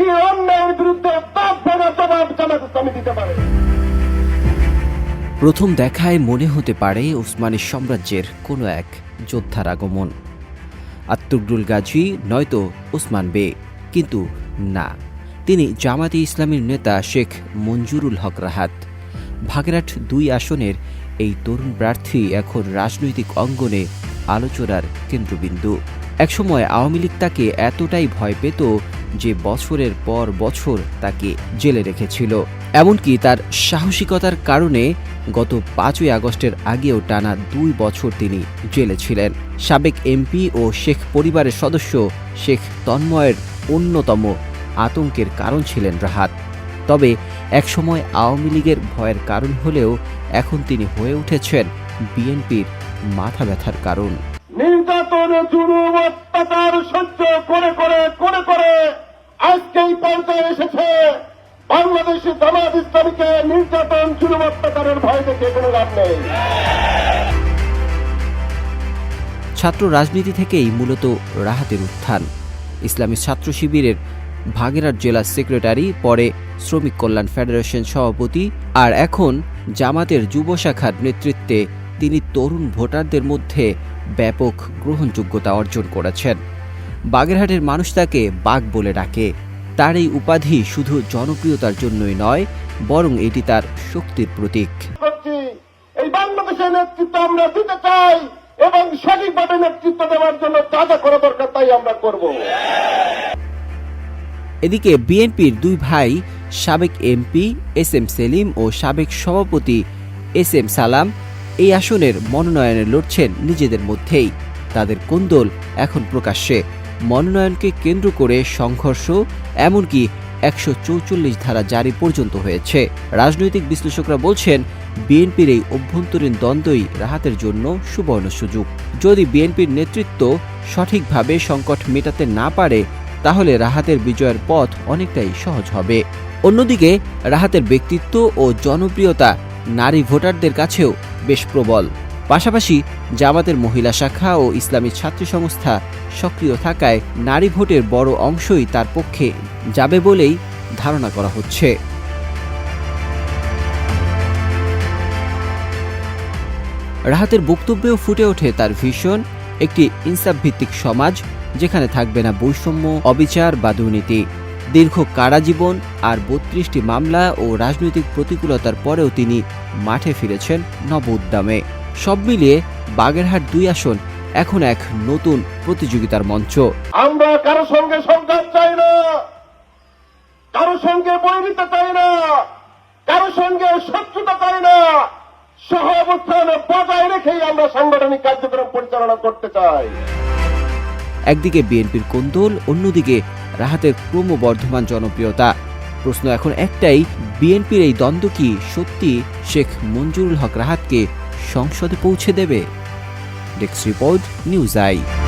কি অন্যায়ের বিরুদ্ধে প্রথম দেখায় মনে হতে পারে ওসমানী সাম্রাজ্যের কোনো এক যোদ্ধার আগমন। আত্মগ্রুল গাজী নয়তো ওসমান বে, কিন্তু না। তিনি জামাতে ইসলামীর নেতা শেখ মঞ্জুরুল হক রাহাত। ভাগেরহাট দুই আসনের এই তরুণ প্রার্থী এখন রাজনৈতিক অঙ্গনে আলোচনার কেন্দ্রবিন্দু। একসময় আওয়ামী লীগ তাকে এতটাই ভয় পেত যে বছরের পর বছর তাকে জেলে রেখেছিল। এমনকি তার সাহসিকতার কারণে গত পাঁচই আগস্টের আগেও টানা দুই বছর তিনি জেলে ছিলেন। সাবেক এমপি ও শেখ পরিবারের সদস্য শেখ তন্ময়ের অন্যতম আতঙ্কের কারণ ছিলেন রাহাত। তবে একসময় আওয়ামী লীগের ভয়ের কারণ হলেও এখন তিনি হয়ে উঠেছেন বিএনপির মাথা ব্যথার কারণ। নির্যাতন জুলুম, অত্যাচার সহ্য করে করে করে করে আজকে এই পর্যায়ে এসেছে বাংলাদেশি জামাত ইসলামীকে নির্যাতন, জুলুম, অত্যাচারের ভয় দেখে কোনো লাভ নেই। ছাত্র রাজনীতি থেকেই মূলত রাহাতের উত্থান। ইসলামী ছাত্র শিবিরের ভাগেরহাট জেলা সেক্রেটারি, পরে শ্রমিক কল্যাণ ফেডারেশন সভাপতি আর এখন জামাতের যুব শাখার নেতৃত্বে তিনি তরুণ ভোটারদের মধ্যে ব্যাপক গ্রহণযোগ্যতা অর্জন করেছেন। বাগেরহাটের মানুষ তাকে বাঘ বলে ডাকে। তার এই উপাধি শুধু জনপ্রিয়তার জন্যই নয় বরং এটি তার শক্তির প্রতীক। এই বাংলাদেশের নেতৃত্ব আমরা দিতে চাই এবং সঠিকভাবে নেতৃত্ব দেওয়ার জন্য যা যা করা দরকার তাই আমরা করব। এদিকে বিএনপির দুই ভাই সাবেক এমপি এস এম সেলিম ও সাবেক সভাপতি এস এম সালাম এই আসনের মনোনয়নে লড়ছেন নিজেদের মধ্যেই। তাদের কোন্দল এখন প্রকাশ্যে? মনোনয়নকে কেন্দ্র করে সংঘর্ষ, এমনকি একশো চৌচল্লিশ ধারা জারি পর্যন্ত হয়েছে। রাজনৈতিক বিশ্লেষকরা বলছেন, বিএনপির এই অভ্যন্তরীণ দ্বন্দ্বই রাহাতের জন্য সুবর্ণ সুযোগ। যদি বিএনপির নেতৃত্ব সঠিকভাবে সংকট মেটাতে না পারে, তাহলে রাহাতের বিজয়ের পথ অনেকটাই সহজ হবে। অন্যদিকে, রাহাতের ব্যক্তিত্ব ও জনপ্রিয়তা নারী ভোটারদের কাছেও বেশ প্রবল। পাশাপাশি জামাতের মহিলা শাখা ও ইসলামী ছাত্রী সংস্থা সক্রিয় থাকায় নারী ভোটের বড় অংশই তার পক্ষে যাবে বলেই ধারণা করা হচ্ছে। রাহাতের বক্তব্যেও ফুটে ওঠে তার ভীষণ একটি ইনসাফ ভিত্তিক সমাজ, যেখানে থাকবে না বৈষম্য, অবিচার বা দুর্নীতি। দীর্ঘ কারাজীবন আর বত্রিশটি মামলা ও রাজনৈতিক প্রতিকূলতার পরেও তিনি মাঠে ফিরেছেন নব উদ্যমে সব মিলিয়ে বাগেরহাট দুই আসন এখন এক নতুন প্রতিযোগিতার মঞ্চ। আমরা কারও সঙ্গে সংঘাত চাই না, কারও সঙ্গে বৈরিতা চাই না, কারও সঙ্গে শত্রুতা চাই না। সহ অবস্থান বজায় রেখেই আমরা সাংগঠনিক কার্যক্রম পরিচালনা করতে চাই। একদিকে বিএনপির কোন্দল, অন্যদিকে রাহাতের ক্রমবর্ধমান জনপ্রিয়তা। প্রশ্ন এখন একটাই, বিএনপির এই দ্বন্দ্ব কি সত্যি শেখ মঞ্জুরুল হক রাহাতকে সংসদে পৌঁছে দেবে? Desk report, news eye.